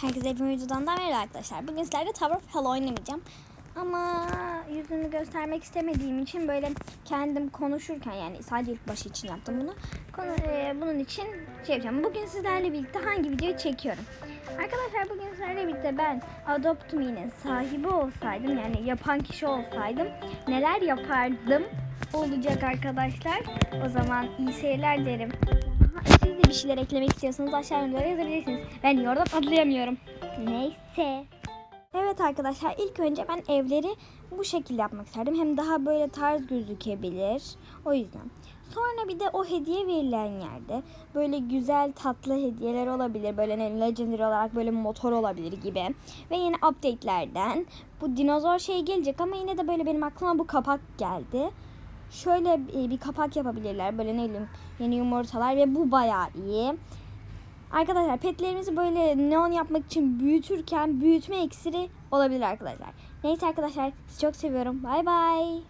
Herkese bir videodan da merhaba arkadaşlar. Bugün sizlerle Tower of Hell oynamayacağım. Ama yüzümü göstermek istemediğim için böyle kendim konuşurken yani sadece ilk başı için yaptım bunu. Konu, e, bunun için şey yapacağım. Bugün sizlerle birlikte hangi videoyu çekiyorum? Arkadaşlar bugün sizlerle birlikte ben Adopt Me'nin sahibi olsaydım yani yapan kişi olsaydım neler yapardım olacak arkadaşlar. O zaman iyi seyirler derim. Siz de bir şeyler eklemek istiyorsanız aşağı yorumlara yazabilirsiniz. Ben yorumdan atlayamıyorum. Neyse. Evet arkadaşlar ilk önce ben evleri bu şekilde yapmak isterdim. Hem daha böyle tarz gözükebilir. O yüzden. Sonra bir de o hediye verilen yerde böyle güzel tatlı hediyeler olabilir. Böyle ne legendary olarak böyle motor olabilir gibi. Ve yeni update'lerden bu dinozor şey gelecek ama yine de böyle benim aklıma bu kapak geldi. Şöyle bir bir kapak yapabilirler. Böyle ne bileyim yeni yumurtalar ve bu bayağı iyi. Arkadaşlar petlerimizi böyle neon yapmak için büyütürken büyütme iksiri olabilir arkadaşlar. Neyse arkadaşlar sizi çok seviyorum. Bay bay.